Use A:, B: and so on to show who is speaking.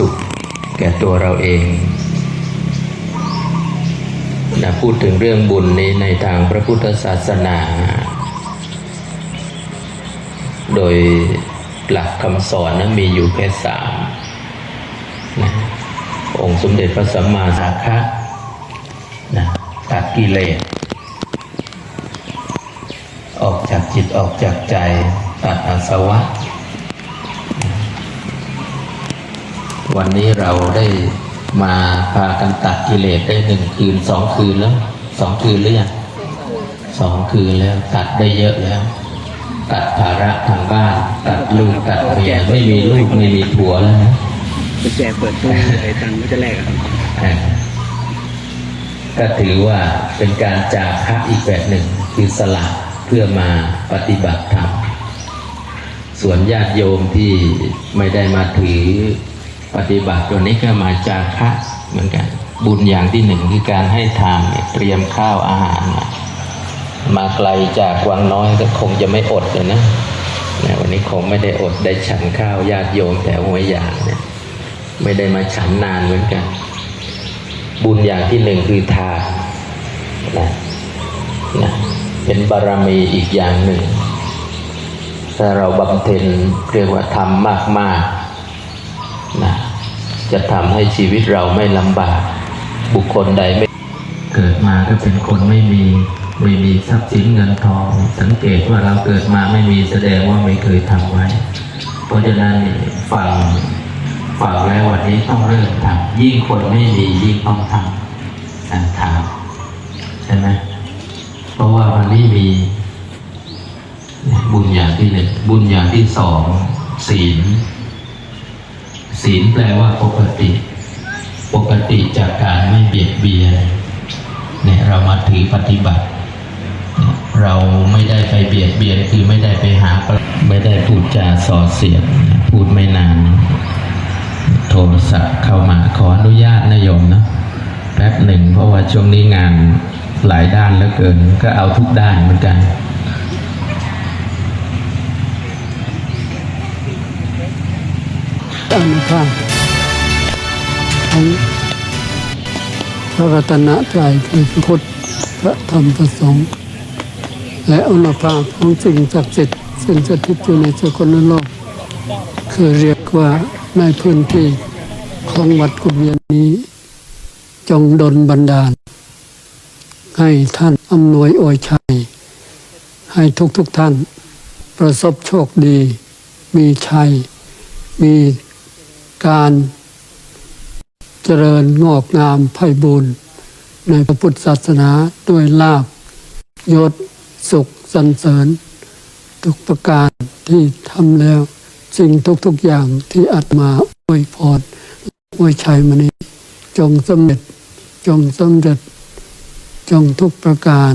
A: สุขแก่ตัวเราเองนะพูดถึงเรื่องบุญนี้ในทางพระพุทธศาสนา โดยหลักคำสอนนั้นมีอยู่แค่สามนะองค์สมเด็จพระสัมมาสัมพุทธนะตัดกิเลสออกจากจิตออกจากใจตัดอาสวะ วันนี้เราได้มาพากันตัดกิเลสได้หนึ่งคืนสองคืนแล้วสองคืนหรือยังสองคืนแล้วตัดได้เยอะแล้ว ตัดภาระทางบ้าน ตัดลูกตัดเมียไม่มีลูกไม่มีผัวแล้วนะ
B: กุญแจเปิดตู้ไอ้ตังค์ก็จะแลกอะครับ
A: อ่าก็ถือว่าเป็นการจากพระอีกแบบหนึ่งคือสละเพื่อมาปฏิบัติธรรมส่วนญาติโยมที่ไม่ได้มาถือ ปฏิบัติตัวนี้ก็มาจากพระเหมือนกัน บุญอย่างที่หนึ่งคือการให้ทานเตรียมข้าวอาหาร มามาไกลจากวังน้อยก็คงจะไม่อดเลยนะวันนี้คงไม่ได้อดได้ฉันข้าวญาติโยมแต่หัวยางเนี่ยไม่ได้มาฉันนานเหมือนกัน บุญอย่างที่หนึ่งคือทานนะนะเป็นบารมีอีกอย่างหนึ่งถ้าเราบำเพ็ญเรียกว่าทำมากๆ นะจะทำให้ชีวิตเราไม่ลำบาก บุคคลใดไม่ เกิดมาก็เป็นคนไม่มีไม่มีทรัพย์สินเงินทอง สังเกตว่าเราเกิดมาไม่มีแสดงว่าไม่เคยทำไว้ เพราะฉะนั้นฟังฟังแล้ววันนี้ต้องเริ่มทำยิ่งคนไม่มียิ่งต้องทำการทำใช่ไหมเพราะว่าวันนี้มีบุญอย่างที่หนึ่งบุญอย่างที่สองศีล ศีลแปลว่าปกติ ปกติจากการไม่เบียดเบียนเนี่ยเรามาถือปฏิบัติ เราไม่ได้ไปเบียดเบียนคือไม่ได้ไปหาไม่ได้พูดจาส่อเสียดพูดไม่นาน โทรศัพท์เข้ามาขออนุญาตนะโยมนะแป๊บหนึ่งเพราะว่าช่วงนี้งานหลายด้านเหลือเกิน ก็เอาทุกด้านเหมือนกัน
C: อนุภาพของพระรัตนตรัยคือพระพุทธพระธรรมพระสงฆ์และอนุภาพของสิ่งศักดิ์สิทธิ์ซึ่งสถิตอยู่ในสกลโลก คือเรียกว่าในพื้นที่ของวัดกุเวียนนี้ จงดลบันดาล ให้ท่านอำนวยอวยชัย ให้ทุกๆทท่าน ประสบโชคดี มีชัย มี การเจริญงอกงามไพบูรณ์ในพระพุทธศาสนาด้วยลาบยศสุขสรรเสริญ ทุกประการที่ทำแล้วสิ่งทุกๆอย่างที่อัตมาอวยพรอวยชัยมานี้จงสำเร็จจงสำเร็จจงทุกประการ